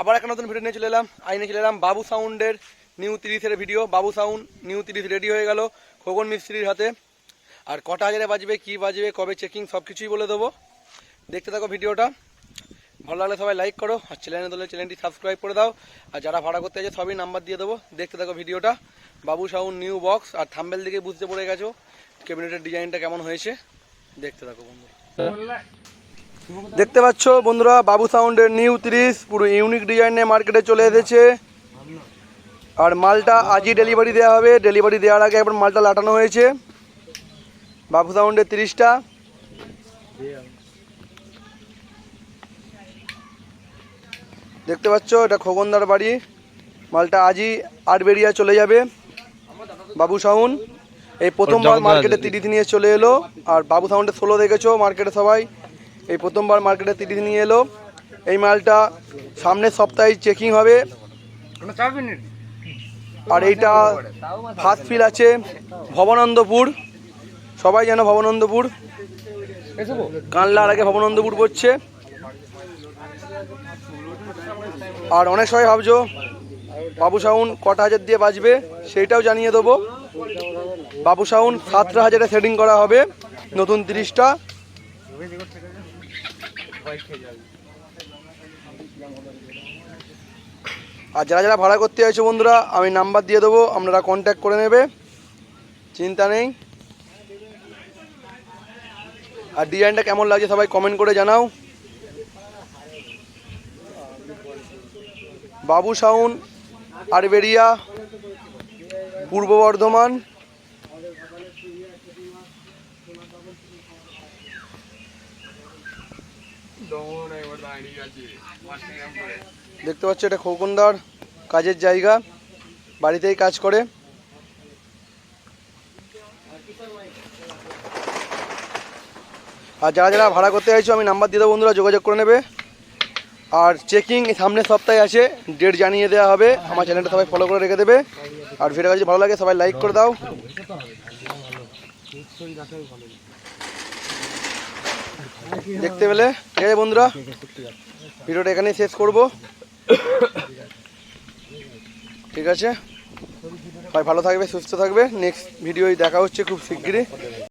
আবার একটা নতুন ভিডিও নিয়ে চলে এলাম। আইনে চলে এলাম বাবু সাউন্ডের নিউ তিরিশের ভিডিও বাবু সাউন্ড নিউ তিরিশ রেডি হয়ে গেল খোকন মিস্ত্রির হাতে। আর কটা হাজারে বাজবে, কি বাজবে, কবে চেকিং সব কিছুই বলে দেবো। দেখতে থাকো ভিডিওটা ভালো লাগলে সবাই লাইক করো আর চ্যানেলে দলে চ্যানেলটি সাবস্ক্রাইব করে দাও। আর যারা ভাড়া করতে আছে সবই নাম্বার দিয়ে দেবো। দেখতে থাকো ভিডিওটা বাবু সাউন্ড নিউ বক্স আর থাম্বেল দিকে বুঝতে পড়ে গেছো। ক্যাবিনেটের ডিজাইনটা কেমন হয়েছে। দেখতে থাকো বন্ধু। দেখতে পাচ্ছ বন্ধুরা বাবু সাউন্ডের নিউ তিরিশ পুরো ইউনিক ডিজাইনে মার্কেটে চলে এসেছে। আর মালটা আজই ডেলিভারি দেওয়া হবে। ডেলিভারি দেওয়ার আগে একবার মালটা লাটানো হয়েছে। বাবু সাউন্ডের তিরিশটা। দেখতে পাচ্ছ এটা খোকনদার বাড়ি। মালটা আজই আটবেরিয়া চলে যাবে। বাবু সাউন্ড এই প্রথমবার মার্কেটে তিরিশ নিয়ে চলে এলো। আর বাবু সাউন্ডে ষোলো দেখেছ মার্কেটে সবাই। এই প্রথমবার মার্কেটে তিরিশ নিয়ে এলো। এই মালটা সামনের সপ্তাহে চেকিং হবে। আর এইটা ফার্স্ট ফিল আছে ভবানন্দপুর। সবাই যেন ভবানন্দপুর? কানলার আগে ভবানন্দপুর পড়ছে। আর অনেক সবাই ভাবছ, বাবু সাউন্ড কটা হাজার দিয়ে বাজবে, সেইটাও জানিয়ে দেবো। বাবু সাউন্ড সাতটা হাজারে সেটিং করা হবে, নতুন তিরিশটা। আর যারা যারা ভাড়া করতে চাইছো বন্ধুরা, আমি নাম্বার দিয়ে দেবো, আপনারা কন্ট্যাক্ট করে নেবে। চিন্তা নেই। আর ডিজাইনটা কেমন লাগছে সবাই কমেন্ট করে জানাও। বাবু সাউন আরবেরিয়া, পূর্ব বর্ধমান। দেখতে পাচ্ছ এটা খোকনদার কাজের জায়গা, বাড়িতেই কাজ করে। আর যারা যারা ভাড়া করতে চাইছো, আমি নাম্বার দিয়ে দেবো বন্ধুরা, যোগাযোগ করে নেবে। আর চেকিং সামনের সপ্তাহে আছে ডেট জানিয়ে দেওয়া হবে। আমার চ্যানেলটা সবাই ফলো করে রেখে দেবে। আর ভিডিও যদি ভালো লাগে, সবাই লাইক করে দাও। দেখতে পেলে? ঠিক আছে বন্ধুরা, ভিডিওটা এখানেই শেষ করব। ঠিক আছে? ভাই ভালো থাকবে, সুস্থ থাকবে। নেক্সট ভিডিওই দেখা হচ্ছে খুব শিগগিরই।